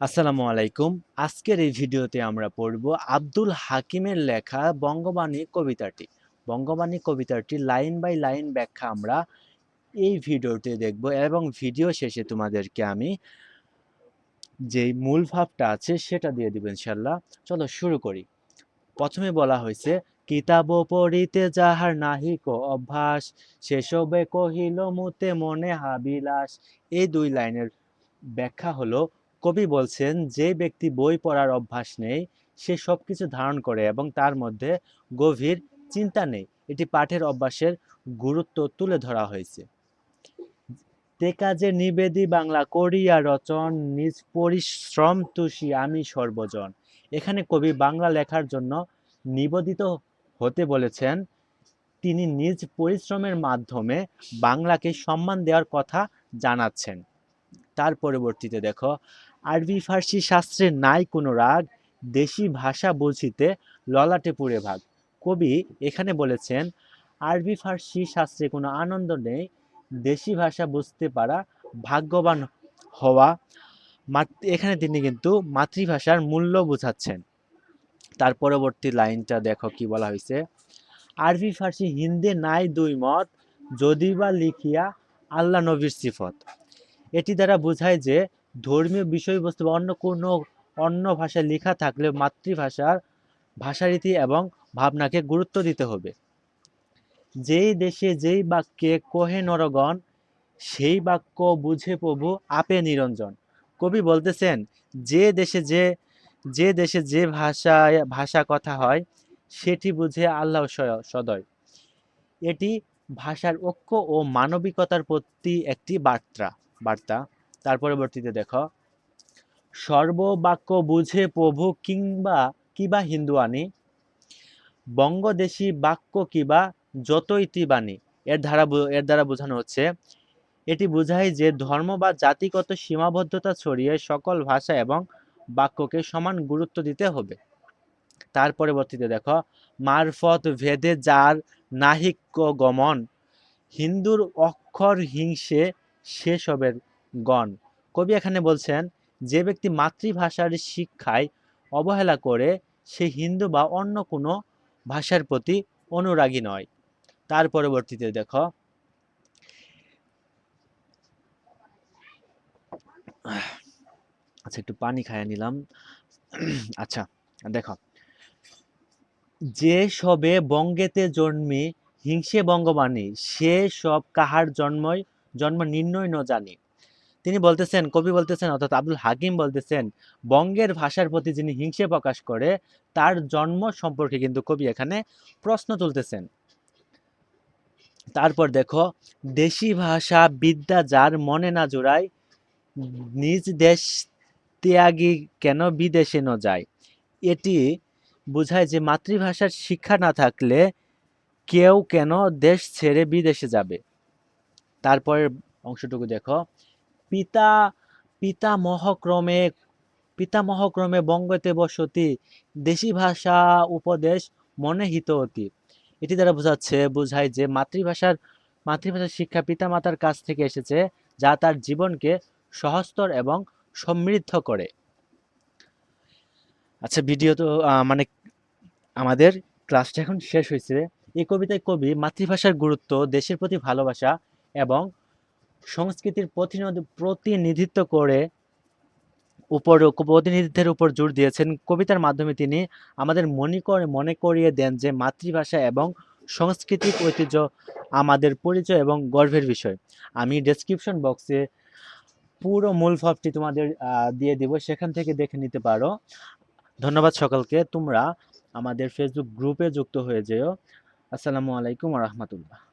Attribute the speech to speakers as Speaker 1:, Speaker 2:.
Speaker 1: আসসালামু আলাইকুম। আজকের এই ভিডিওতে আমরা পড়ব আব্দুল হাকিমের লেখা বঙ্গবাণী কবিতাটি। বঙ্গবাণী কবিতাটি লাইন বাই লাইন ব্যাখ্যা আমরা এই ভিডিওতে দেখব এবং ভিডিও শেষে তোমাদেরকে আমি যেই মূল ভাবটা আছে সেটা দিয়ে দিব ইনশাল্লাহ চলো শুরু করি। প্রথমে বলা হয়েছে কিতাব পড়িতে যাহার নাহিক অভ্যাস, সেসবে কহিল মুতে মনে হাবিলাস। এই দুই লাইনের ব্যাখ্যা হলো কবি বলছেন, যে ব্যক্তি বই পড়ার অভ্যাস নেই, সে সব কিছু ধারণ করে এবং তার মধ্যে গভীর চিন্তা নেই। এটি পাঠের অভ্যাসের গুরুত্ব তুলে ধরা হয়েছে। তে কাজে নিবেদি বাংলা করিয়া রচন, নিজ পরিশ্রম তুষি আমি সর্বজন। এখানে কবি বাংলা লেখার জন্য নিবেদিত হতে বলেছেন, তিনি নিজ পরিশ্রমের মাধ্যমে বাংলাকে সম্মান দেওয়ার কথা জানাচ্ছেন। তার পরবর্তীতে দেখো আরবি, ফার্সি শাস্ত্রে নাই কোনো রাগ, দেশি ভাষা বুঝিতে ললাটে পুড়ে ভাগ। কবি এখানে বলেছেন, আরবি, ফার্সি শাস্ত্রে কোনো আনন্দ নেই, দেশি ভাষা বুঝতে পারা ভাগ্যবান হওয়া এখানে তিনি কিন্তু মাতৃভাষার মূল্য বোঝাচ্ছেন। তার পরবর্তী লাইনটা দেখো কি বলা হয়েছে আরবি, ফার্সি, হিন্দি নাই দুই মত যদি বা লিখিয়া আল্লাহ নবীর সিফত। এটি দ্বারা বোঝায় যে ধর্মীয় বিষয়বস্তু বা অন্য কোনো অন্য ভাষায় লেখা থাকলে মাতৃভাষার ভাষারীতি এবং ভাবনাকে গুরুত্ব দিতে হবে। যেই দেশে যেই বাক্যে কহে নরগণ, সেই বাক্য বুঝে প্রভু আপে নিরঞ্জন। কবি বলতেছেন, যে দেশে যে যে দেশে যে ভাষায়, ভাষা কথা হয়, সেটি বুঝে আল্লাহ সদয়। এটি ভাষার ঐক্য ও মানবিকতার প্রতি একটি বার্তা বার্তা। তার পরবর্তীতে দেখো, সর্ববাক্য বুঝে প্রভু কিংবা কিবা হিন্দু আনি বঙ্গদেশী বাক্য কিবা যতই বাণী, এর ধারা এর দ্বারা বোঝানো হচ্ছে, এটি বোঝায় যে ধর্ম বা জাতিগত সীমাবদ্ধতা ছড়িয়ে সকল ভাষা এবং বাক্যকে সমান গুরুত্ব দিতে হবে। তার পরবর্তীতে দেখো, মারফত ভেদে যার নাহিক্য গমন, হিন্দুর অক্ষর হিংসে সেসবের গণ। কবি এখানে বলছেন, যে ব্যক্তি মাতৃভাষার শিক্ষায় অবহেলা করে, সে হিন্দু বা অন্য কোনো ভাষার প্রতি অনুরাগী নয়। তার পরবর্তীতে দেখো আচ্ছা একটু পানি খাইয়ে নিলাম। আচ্ছা দেখো, যে সবে বঙ্গেতে জন্মে, হিংসে বঙ্গবাণী, সে সব কাহার জন্মই, জন্ম নির্ণয় ন জানি। তিনি বলতেছেন, কবি বলতেছেন, অর্থাৎ আব্দুল হাকিম বলতেছেন, বঙ্গের ভাষার প্রতি যিনি হিংসে প্রকাশ করে, তার জন্ম সম্পর্কে কিন্তু কবি এখানে প্রশ্ন তুলতেছেন। তারপর দেখো, দেশি ভাষা বিদ্যা যার মনে না জোড়ায়, নিজ দেশ ত্যাগী কেন বিদেশে ন যায়? এটি বোঝায় যে মাতৃভাষার শিক্ষা না থাকলে কেউ কেন দেশ ছেড়ে বিদেশে যাবে। তারপরের অংশটুকু দেখো পিতা, পিতামহক্রমে পিতামহক্রমে বঙ্গতে বসতি, দেশি ভাষা উপদেশ মনে হিত অতি এটি দ্বারা বোঝাচ্ছে, বোঝায় যে মাতৃভাষার মাতৃভাষার শিক্ষা পিতামাতার কাছ থেকে এসেছে, যা তার জীবনকে সহস্তর এবং সমৃদ্ধ করে। আচ্ছা ভিডিও তো মানে আমাদের ক্লাসটা এখন শেষ হয়েছে। এই কবিতায় কবি মাতৃভাষার গুরুত্ব, দেশের প্রতি ভালোবাসা এবং সংস্কৃতির প্রতিনিধি- প্রতিনিধিত্ব করে উপর প্রতিনিধিত্বের উপর জোর দিয়েছেন। কবিতার মাধ্যমে তিনি আমাদের মনে করে মনে করিয়ে দেন যে মাতৃভাষা এবং সাংস্কৃতিক ঐতিহ্য আমাদের পরিচয় এবং গর্বের বিষয়। আমি ডেসক্রিপশন বক্সে পুরো মূল ভাবটি তোমাদের দিয়ে দিব। সেখান থেকে দেখে নিতে পারো। ধন্যবাদ সকলকে। তোমরা আমাদের ফেসবুক গ্রুপে যুক্ত হয়ে যেও। আসসালামু আলাইকুম রহমতুল্লাহ।